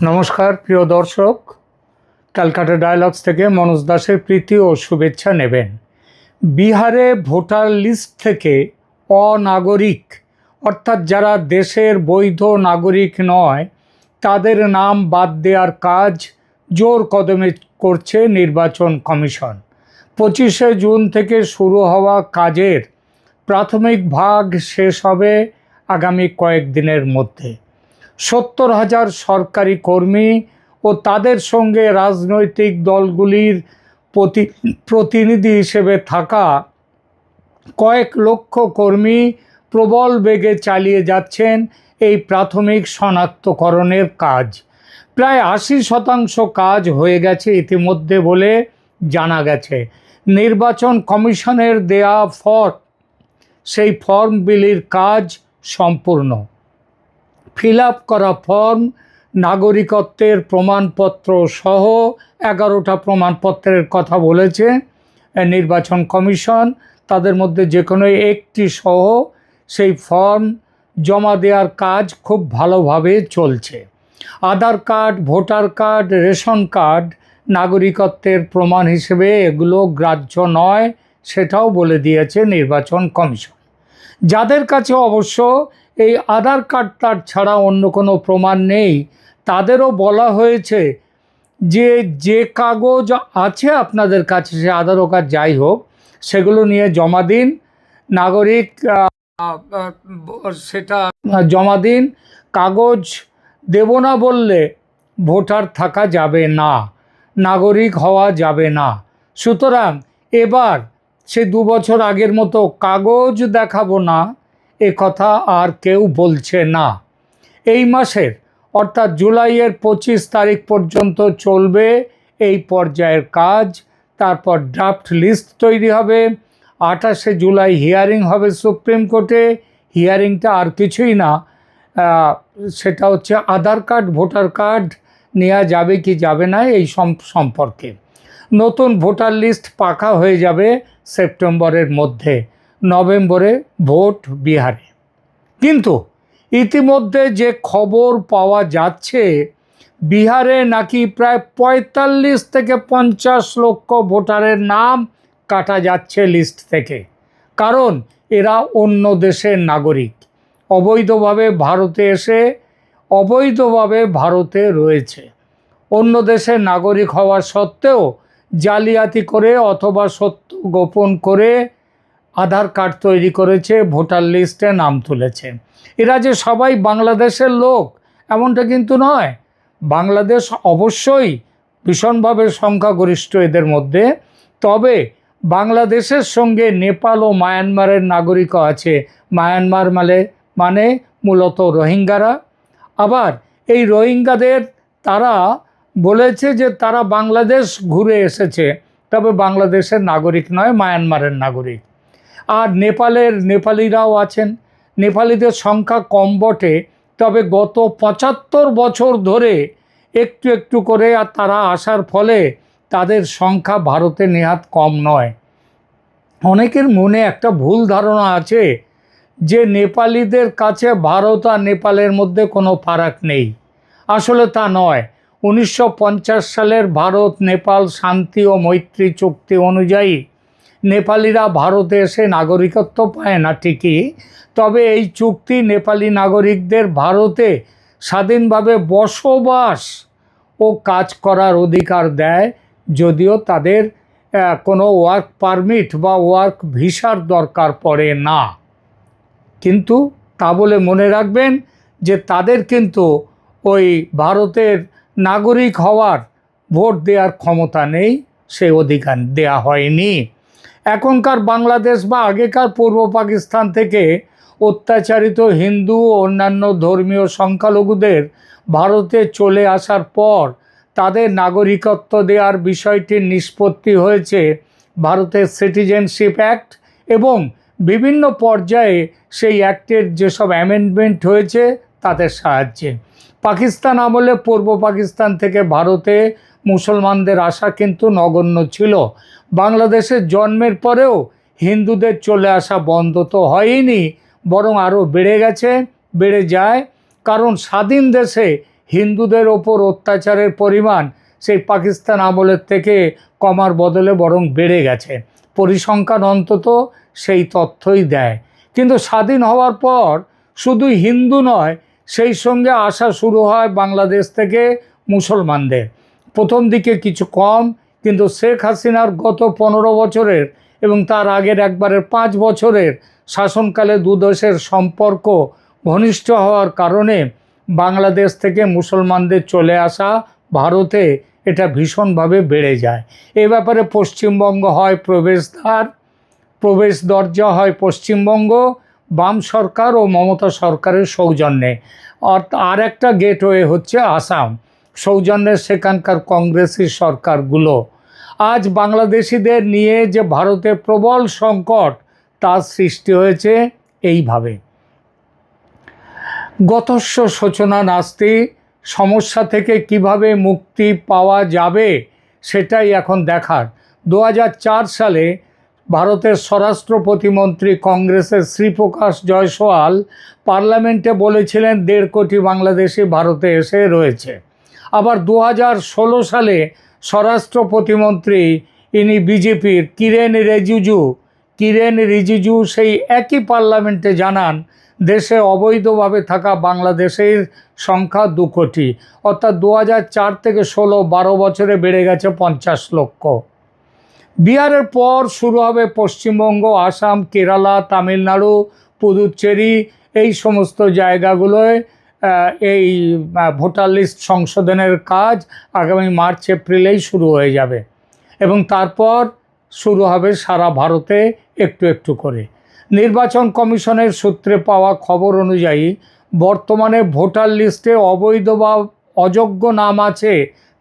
নমস্কার, প্রিয় দর্শক। ক্যালকাটা ডায়ালগস থেকে মনোজ দাসের প্রীতি ও শুভেচ্ছা নেবেন। বিহারে ভোটার লিস্ট থেকে অনাগরিক, অর্থাৎ যারা দেশের বৈধ নাগরিক নয়, তাদের নাম বাদ দেওয়ার কাজ জোর কদমে করছে নির্বাচন কমিশন। পঁচিশে জুন থেকে শুরু হওয়া কাজের প্রাথমিক ভাগ শেষ হবে আগামী কয়েকদিনের মধ্যে। সত্তর হাজার সরকারি কর্মী ও তাদের সঙ্গে রাজনৈতিক দলগুলির প্রতি প্রতিনিধি হিসেবে থাকা কয়েক লক্ষ কর্মী প্রবল বেগে চালিয়ে যাচ্ছেন এই প্রাথমিক শনাক্তকরণের কাজ। প্রায় আশি শতাংশ কাজ হয়ে গেছে ইতিমধ্যে বলে জানা গেছে। নির্বাচন কমিশনের দেয়া ফর সেই ফর্ম বিলির কাজ সম্পূর্ণ। ফিল আপ করা ফর্ম, নাগরিকত্বের প্রমাণপত্র সহ এগারোটা প্রমাণপত্রের কথা বলেছে নির্বাচন কমিশন। তাদের মধ্যে যে কোনো একটি সহ সেই ফর্ম জমা দেওয়ার কাজ খুব ভালোভাবে চলছে। Aadhaar card, voter card, ration card, নাগরিকত্বের প্রমাণ হিসেবে এগুলো গ্রাহ্য নয়, সেটাও বলে দিয়েছে নির্বাচন কমিশন। যাদের কাছে অবশ্য এই আধার কার্ড তার ছাড়া অন্য কোনো প্রমাণ নেই। তাদেরও বলা হয়েছে যে যে কাগজ আছে আপনাদের কাছে, সে আধার কার্ড যাই হোক, সেগুলো নিয়ে জমা দিন। নাগরিক সেটা জমা দিন। কাগজ দেব না বললে ভোটার থাকা যাবে না, নাগরিক হওয়া যাবে না। সুতরাং এবার সে দু বছর আগের মতো কাগজ দেখাবো না এ কথা আর কেউ বলছে না। এই মাসের, অর্থাৎ জুলাইয়ের পঁচিশ তারিখ পর্যন্ত চলবে এই পর্যায়ের কাজ। তারপর ড্রাফট লিস্ট তৈরি হবে। আঠাশে জুলাই হিয়ারিং হবে সুপ্রিম কোর্টে হিয়ারিংটা আর কিছুই না। সেটা হচ্ছে আধার কার্ড, ভোটার কার্ড নেওয়া যাবে কি যাবে না এই সম- সম্পর্কে। নতুন ভোটার লিস্ট পাকা হয়ে যাবে সেপ্টেম্বরের মধ্যে। নভেম্বরে ভোট বিহারে। কিন্তু ইতিমধ্যে যে খবর পাওয়া যাচ্ছে, বিহারে নাকি প্রায় পঁয়তাল্লিশ থেকে পঞ্চাশ লক্ষ ভোটারের নাম কাটা যাচ্ছে লিস্ট থেকে। কারণ এরা অন্য দেশের নাগরিক। অবৈধভাবে ভারতে এসে অবৈধভাবে ভারতে রয়েছে। অন্য দেশের নাগরিক হওয়া সত্ত্বেও জালিয়াতি করে অথবা সত্য গোপন করে আধার কার্ড তৈরি করেছে, ভোটার লিস্টে নাম তুলেছে। এরা যে সবাই বাংলাদেশের লোক, এমনটা কিন্তু নয়। বাংলাদেশ অবশ্যই ভীষণভাবে সংখ্যাগরিষ্ঠ এদের মধ্যে। তবে বাংলাদেশের সঙ্গে নেপাল ও মায়ানমারের নাগরিকও আছে। মায়ানমার মানে মানে মূলত রোহিঙ্গারা। আবার এই রোহিঙ্গাদের তারা বলেছে যে তারা বাংলাদেশ ঘুরে এসেছে। তবে বাংলাদেশের নাগরিক নয়, মায়ানমারের নাগরিক। আর নেপালের নেপালিরাও আছেন। নেপালিদের সংখ্যা কম বটে, তবে গত পঁচাত্তর বছর ধরে একটু একটু করে আর তারা আসার ফলে তাদের সংখ্যা ভারতে নেহাত কম নয়। অনেকের মনে একটা ভুল ধারণা আছে যে নেপালিদের কাছে ভারত আর নেপালের মধ্যে কোনো ফারাক নেই। আসলে তা নয়। উনিশশো সালের ভারত, নেপাল শান্তি ও মৈত্রী চুক্তি অনুযায়ী নেপালিরা ভারতে এসে নাগরিকত্ব পায় না ঠিকই। তবে এই চুক্তি নেপালি নাগরিকদের ভারতে স্বাধীনভাবে বসবাস ও কাজ করার অধিকার দেয়, যদিও তাদের কোনো ওয়ার্ক পারমিট বা ওয়ার্ক ভিসার দরকার পড়ে না। কিন্তু তা বলে মনে রাখবেন যে তাদের কিন্তু ওই ভারতের নাগরিক হওয়ার ভোট দেওয়ার ক্ষমতা নেই, সে অধিকার দেয়া হয়নি। এখনকার বাংলাদেশ বা আগেকার পূর্ব পাকিস্তান থেকে অত্যাচারিত হিন্দু ও অন্যান্য ধর্মীয় সংখ্যালঘুদের ভারতে চলে আসার পর তাদের নাগরিকত্ব দেওয়ার বিষয়টির নিষ্পত্তি হয়েছে ভারতের সিটিজেনশিপ অ্যাক্ট এবং বিভিন্ন পর্যায়ে সেই অ্যাক্টের যেসব অ্যামেন্ডমেন্ট হয়েছে তাদের সাহায্যে। পাকিস্তান আমলে পূর্ব পাকিস্তান থেকে ভারতে মুসলমানদের আসা কিন্তু নগণ্য ছিল। বাংলাদেশের জন্মের পরেও হিন্দুদের চলে আসা বন্ধ তো হয়নি, বরং আরও বেড়ে গেছে, বেড়ে যায়। কারণ স্বাধীন দেশে হিন্দুদের ওপর অত্যাচারের পরিমাণ সেই পাকিস্তান আমলের থেকে কমার বদলে বরং বেড়ে গেছে। পরিসংখ্যান অন্তত সেই তথ্যই দেয়। কিন্তু স্বাধীন হওয়ার পর শুধু হিন্দু নয়, সেই সঙ্গে আসা শুরু হয় বাংলাদেশ থেকে মুসলমানদের। প্রথম দিকে কিছু কম, কিন্তু শেখ হাসিনার গত পনেরো বছরের এবং তার আগের একবারের পাঁচ বছরের শাসনকালে দুদেশের সম্পর্ক ঘনিষ্ঠ হওয়ার কারণে বাংলাদেশ থেকে মুসলমানদের চলে আসা ভারতে এটা ভীষণভাবে বেড়ে যায়। এ ব্যাপারে পশ্চিমবঙ্গ হয় প্রবেশদ্বার, প্রবেশ দরজা হয় পশ্চিমবঙ্গ, বাম সরকার ও মমতা সরকারের সৌজন্যে। আর একটা গেটওয়ে হচ্ছে আসাম। সৌজন্যের সেখানকার কংগ্রেসি সরকারগুলো। আজ বাংলাদেশিদের নিয়ে যে ভারতে প্রবল সংকট তার সৃষ্টি হয়েছে এইভাবে। গতস্য সূচনা নাস্তি, সমস্যা থেকে কীভাবে মুক্তি পাওয়া যাবে সেটাই এখন দেখার। দু হাজার চার সালে ভারতের স্বরাষ্ট্র প্রতিমন্ত্রী কংগ্রেসের শ্রীপ্রকাশ জয়সওয়াল পার্লামেন্টে বলেছিলেন, দেড় কোটি বাংলাদেশি ভারতে এসে রয়েছে। আবার দু হাজার ষোলো সালে স্বরাষ্ট্র প্রতিমন্ত্রী ইনি বিজেপির কিরেন রিজিজু কিরেন রিজিজু সেই একই পার্লামেন্টে জানান, দেশে অবৈধভাবে থাকা বাংলাদেশের সংখ্যা দু কোটি, অর্থাৎ দু থেকে ষোলো, বারো বছরে বেড়ে গেছে পঞ্চাশ লক্ষ। বিহারের পর শুরু হবে পশ্চিমবঙ্গ, আসাম, কেরালা, তামিলনাড়ু পুদুচ্চেরি এই সমস্ত জায়গাগুলোয় এই ভোটার লিস্ট সংশোধনের কাজ আগামী মার্চ, এপ্রিলেই শুরু হয়ে যাবে। এবং তারপর শুরু হবে সারা ভারতে একটু একটু করে। নির্বাচন কমিশনের সূত্রে পাওয়া খবর অনুযায়ী, বর্তমানে ভোটার লিস্টে অবৈধ বা অযোগ্য নাম আছে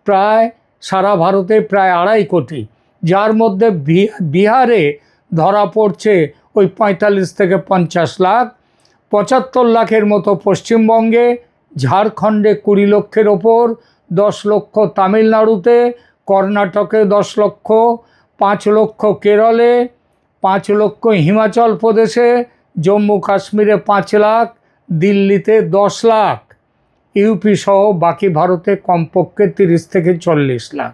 প্রায়, সারা ভারতে প্রায় আড়াই কোটি। যার মধ্যে বিহারে ধরা পড়ছে ওই পঁয়তাল্লিশ থেকে পঞ্চাশ লাখ। পঁচাত্তর লাখের মতো পশ্চিমবঙ্গে ঝাড়খণ্ডে কুড়ি লক্ষের ওপর, দশ লক্ষ তামিলনাড়ুতে, কর্ণাটকে দশ লক্ষ, পাঁচ লক্ষ কেরলে, পাঁচ লক্ষ হিমাচল প্রদেশে, জম্মু কাশ্মীরে পাঁচ লাখ, দিল্লিতে দশ লাখ, ইউপি সহ বাকি ভারতে কমপক্ষে তিরিশ থেকে চল্লিশ লাখ।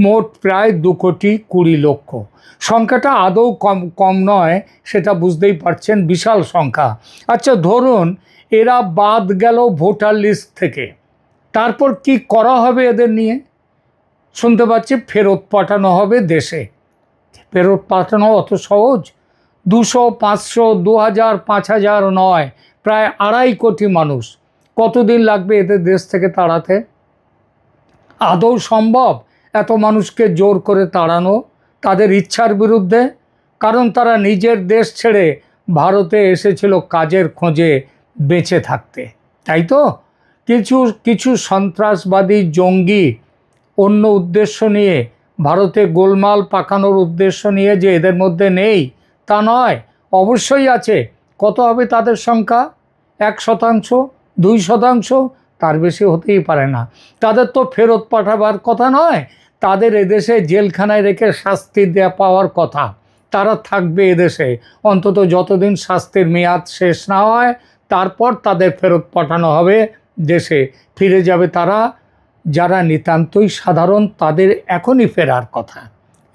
মোট প্রায় দু কোটি কুড়ি লক্ষ। সংখ্যাটা আদৌ কম কম নয়, সেটা বুঝতেই পারছেন বিশাল সংখ্যা। আচ্ছা ধরুন এরা বাদ গেল ভোটার লিস্ট থেকে। তারপর কি করা হবে এদের নিয়ে? শুনতে পাচ্ছি ফেরত পাঠানো হবে দেশে। ফেরত পাঠানো অত সহজ। দুশো, পাঁচশো, দু হাজার, পাঁচ হাজার নয়, প্রায় আড়াই কোটি মানুষ। কতদিন লাগবে এদের দেশ থেকে তাড়াতে? আদৌ সম্ভব? এত মানুষকে জোর করে তাড়ানো তাদের ইচ্ছার বিরুদ্ধে, কারণ তারা নিজের দেশ ছেড়ে ভারতে এসেছিল কাজের খোঁজে বেঁচে থাকতে। তাই তো? কিছু কিছু সন্ত্রাসবাদী জঙ্গি অন্য উদ্দেশ্য নিয়ে, ভারতে গোলমাল পাকানোর উদ্দেশ্য নিয়ে যে এদের মধ্যে নেই, তা নয়, অবশ্যই আছে। কত হবে তাদের সংখ্যা? এক শতাংশ? দুই শতাংশ? তার বেশি হতেই পারে না। তাদের তো ফেরত পাঠাবার কথা নয় তাদের এদেশে জেলখানায় রেখে শাস্তি দেওয়া পাওয়ার কথা। তারা থাকবে এদেশে। অন্তত যতদিন শাস্তির মেয়াদ শেষ না হয়, তারপর তাদের ফেরত পাঠানো হবে দেশে। ফিরে যাবে তারা, যারা নিতান্তই সাধারণ, তাদের এখনই ফেরার কথা।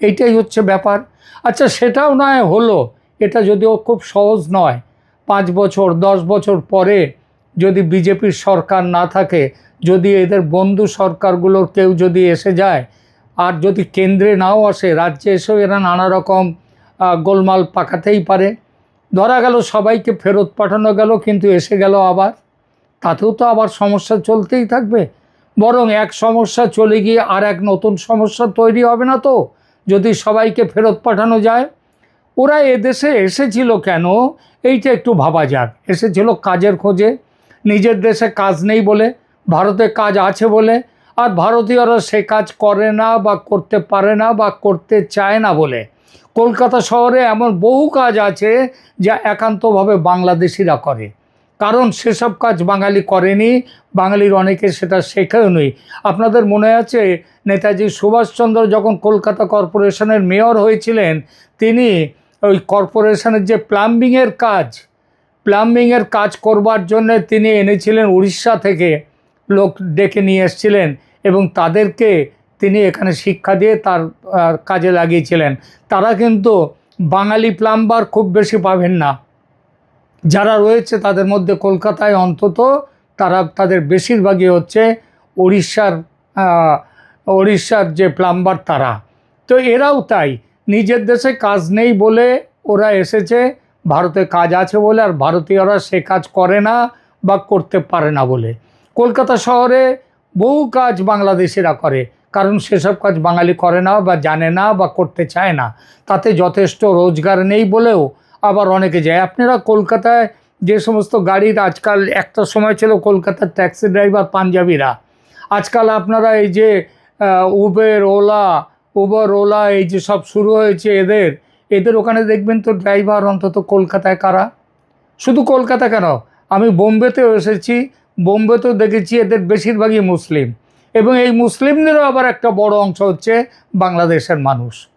এইটাই হচ্ছে ব্যাপার। আচ্ছা সেটাও নয় হলো। এটা যদিও খুব সহজ নয়। পাঁচ বছর, দশ বছর পরে যদি বিজেপির সরকার না থাকে, যদি এদের বন্ধু সরকারগুলোর কেউ যদি এসে যায় আর যদি কেন্দ্রে নাও আসে, রাজ্যে এসেও এরা নানা রকম গোলমাল পাকাতেই পারে। ধরা গেল সবাইকে ফেরত পাঠানো গেল, কিন্তু এসে গেল আবার। তাতেও তো আবার সমস্যা চলতেই থাকবে। বরং এক সমস্যা চলে গিয়ে আর এক নতুন সমস্যা তৈরি হবে না তো? যদি সবাইকে ফেরত পাঠানো যায়। ওরা এদেশে এসেছিল কেন? এইটা একটু ভাবা যাক। এসেছিল কাজের খোঁজে। নিজের দেশে কাজ নেই বলে, ভারতে কাজ আছে বলে আর ভারতীয়রা সে কাজ করে না বা করতে পারে না বা করতে চায় না বলে। কলকাতা শহরে এমন বহু কাজ আছে যা একান্তভাবে বাংলাদেশিরা করে। কারণ সেসব কাজ বাঙালি করেনি, বাঙালির অনেকে সেটা শেখেও নেই আপনাদের মনে আছে, নেতাজি সুভাষচন্দ্র যখন কলকাতা কর্পোরেশনের মেয়র হয়েছিলেন, তিনি ওই কর্পোরেশনের যে প্লাম্বিংয়ের কাজ প্লাম্বিংয়ের কাজ করবার জন্য তিনি এনেছিলেন উড়িষ্যা থেকে, লোক ডেকে নিয়ে এসেছিলেন। এবং তাদেরকে তিনি এখানে শিক্ষা দিয়ে তার কাজে লাগিয়েছিলেন। তারা কিন্তু বাঙালি প্লাম্বার খুব বেশি পাবেন না। যারা রয়েছে তাদের মধ্যে কলকাতায় অন্তত তারা তাদের বেশিরভাগই হচ্ছে উড়িষ্যার উড়িষ্যার যে প্লাম্বার তারা। তো এরাও তাই। নিজের দেশে কাজ নেই বলে ওরা এসেছে, ভারতে কাজ আছে বলে, আর ভারতীয়রা সে কাজ করে না বা করতে পারে না বলে। কলকাতা শহরে বহু কাজ বাংলাদেশিরা করে, কারণ সেসব কাজ বাঙালি করে না বা জানে না বা করতে চায় না। তাতে যথেষ্ট রোজগার নেই বলেও আবার অনেকে যায়। আপনারা কলকাতায় যে সমস্ত গাড়ির আজকাল একটা সময় ছিল কলকাতার ট্যাক্সি ড্রাইভার পাঞ্জাবিরা। আজকাল আপনারা এই যে উবের ওলা উবার ওলা এই যে সব শুরু হয়েছে এদের এদের ওখানে দেখবেন তো ড্রাইভার অন্তত কলকাতায় কারা? শুধু কলকাতা কেন? আমি বোম্বেতেও এসেছি বোম্বেতেও দেখেছি এদের বেশিরভাগই মুসলিম। এবং এই মুসলিমদেরও আবার একটা বড় অংশ হচ্ছে বাংলাদেশের মানুষ।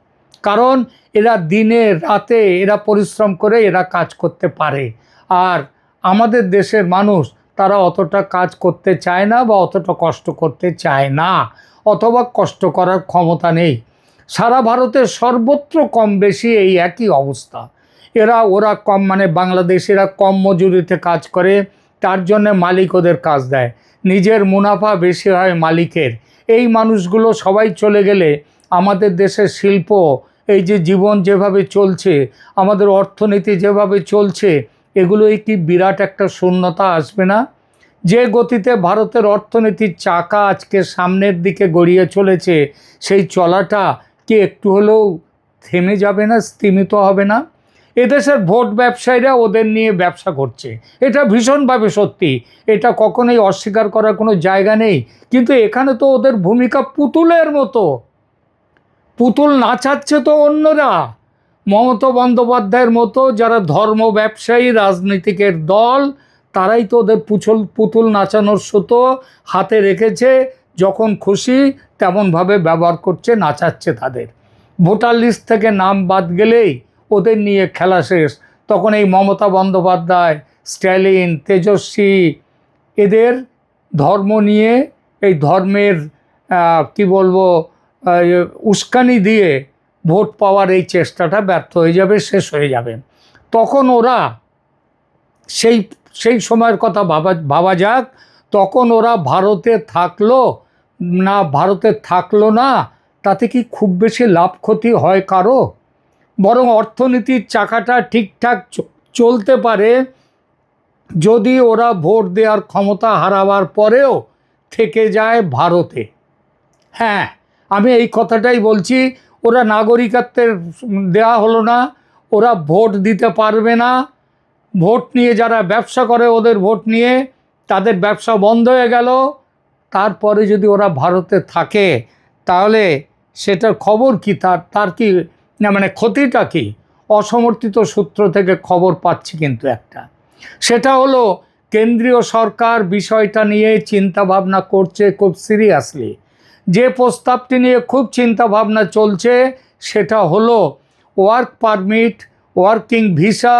কারণ এরা দিনে রাতে এরা পরিশ্রম করে এরা কাজ করতে পারে। আর আমাদের দেশের মানুষ তারা অতটা কাজ করতে চায় না বা অতটা কষ্ট করতে চায় না, অথবা কষ্ট করার ক্ষমতা নেই। সারা ভারতের সর্বত্র কম বেশি এই একই অবস্থা। এরা, ওরা কম মানে বাংলাদেশিরা কম মজুরিতে কাজ করে তার জন্য মালিক ওদের কাজ দেয়। নিজের মুনাফা বেশি হয় মালিকের। এই মানুষগুলো সবাই চলে গেলে আমাদের দেশের শিল্প, এই যে জীবন যেভাবে চলছে, আমাদের অর্থনীতি যেভাবে চলছে, এগুলোই কি বিরাট একটা শূন্যতা আসবে না? যে গতিতে ভারতের অর্থনীতির চাকা আজকে সামনের দিকে গড়িয়ে চলেছে, সেই চলাটা কি একটু হলেও থেমে যাবে না, স্তিমিত হবে না? এদেশের ভোট ব্যবসায়ীরা ওদের নিয়ে ব্যবসা করছে। এটা ভীষণভাবে সত্যি। এটা কখনোই অস্বীকার করার কোনো জায়গা নেই। কিন্তু এখানে তো ওদের ভূমিকা পুতুলের মতো। পুতুল নাচাচ্ছে তো অন্যরা। মমতা বন্দ্যোপাধ্যায়ের মতো যারা ধর্ম ব্যবসায়ী, রাজনীতিকের দল, তারাই তো ওদের পুচল পুতুল নাচানোর সুতো হাতে রেখেছে। যখন খুশি তেমনভাবে ব্যবহার করছে, নাচাচ্ছে তাদের। ভোটার লিস্ট থেকে নাম বাদ গেলেই ওদের নিয়ে খেলা শেষ। তখন এই মমতা বন্দ্যোপাধ্যায়, স্ট্যালিন, তেজস্বী, এদের ধর্ম নিয়ে, এই ধর্মের কি বলব উস্কানি দিয়ে ভোট পাওয়ার এই চেষ্টাটা ব্যর্থ হয়ে যাবে, শেষ হয়ে যাবে। তখন ওরা সেই সেই সময়ের কথা ভাবা ভাবা যাক, তখন ওরা ভারতে থাকল, না ভারতে থাকল না, তাতে কি খুব বেশি লাভ ক্ষতি হয় কারও? বরং অর্থনীতির চাকাটা ঠিকঠাক চলতে পারে। যদি ওরা ভোট দেওয়ার ক্ষমতা হারাবার পরেও থেকে যায় ভারতে। হ্যাঁ আমি এই কথাটাই বলছি, ওরা নাগরিকত্বের দেওয়া হলো না, ওরা ভোট দিতে পারবে না। ভোট নিয়ে যারা ব্যবসা করে ওদের ভোট নিয়ে, তাদের ব্যবসা বন্ধ হয়ে গেল। তারপরে যদি ওরা ভারতে থাকে, তাহলে সেটার খবর কি? তার তার কি না মানে ক্ষতিটা কি? অসমর্থিত সূত্র থেকে খবর পাচ্ছি কিন্তু একটা। সেটা হলো, কেন্দ্রীয় সরকার বিষয়টা নিয়ে চিন্তা ভাবনা করছে খুব সিরিয়াসলি যে প্রস্তাবটি নিয়ে খুব চিন্তা ভাবনা চলছে, সেটা হলো ওয়ার্ক পারমিট ওয়ার্কিং ভিসা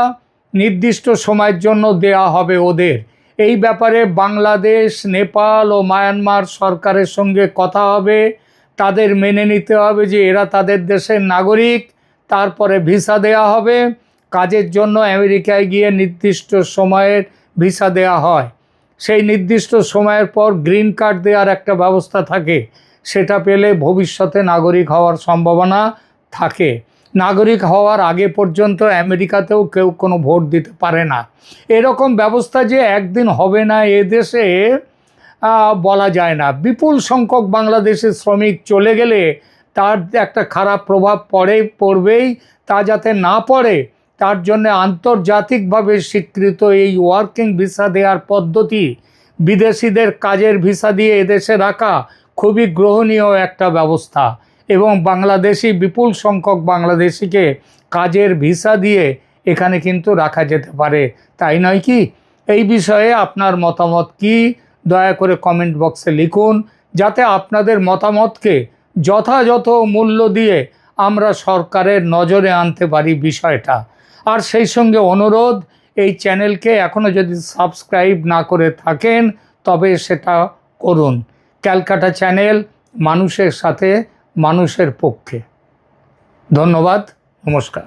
নির্দিষ্ট সময়ের জন্য দেয়া হবে ওদের। এই ব্যাপারে বাংলাদেশ, নেপাল ও মায়ানমার সরকারের সঙ্গে কথা হবে। তাদের মেনে নিতে হবে যে এরা তাদের দেশের নাগরিক, তারপরে ভিসা দেয়া হবে। কাজের জন্য আমেরিকায় গিয়ে নির্দিষ্ট সময়ের ভিসা দেয়া হয়। সেই নির্দিষ্ট সময়ের পর গ্রিন কার্ড দেওয়ার একটা ব্যবস্থা থাকে। সেটা পেলে ভবিষ্যতে নাগরিক হওয়ার সম্ভাবনা থাকে। নাগরিক হওয়ার আগে পর্যন্ত আমেরিকাতেও কেউ কোনো ভোট দিতে পারে না। এরকম ব্যবস্থা যে একদিন হবে না এদেশে বলা যায় না। বিপুল সংখ্যক বাংলাদেশের শ্রমিক চলে গেলে তার একটা খারাপ প্রভাব পড়ে, পড়বেই। তা যাতে না পড়ে, তার জন্য আন্তর্জাতিকভাবে স্বীকৃত এই ওয়ার্কিং ভিসা দেওয়ার পদ্ধতি বিদেশিদের কাজের ভিসা দিয়ে এদেশে রাখা খুবই গ্রহণীয় একটা ব্যবস্থা। এবং বাংলাদেশি, বিপুল সংখ্যক বাংলাদেশিকে কাজের ভিসা দিয়ে এখানে কিন্তু রাখা যেতে পারে। তাই নয় কি? এই বিষয়ে আপনার মতামত কি? দয়া করে কমেন্ট বক্সে লিখুন, যাতে আপনাদের মতামতকে যথাযথ মূল্য দিয়ে আমরা সরকারের নজরে আনতে পারি বিষয়টা। আর সেই সঙ্গে অনুরোধ, এই চ্যানেলকে এখনও যদি সাবস্ক্রাইব না করে থাকেন, তবে সেটা করুন। ক্যালকাটা চ্যানেল, মানুষের সাথে, মানুষের পক্ষে। ধন্যবাদ, নমস্কার।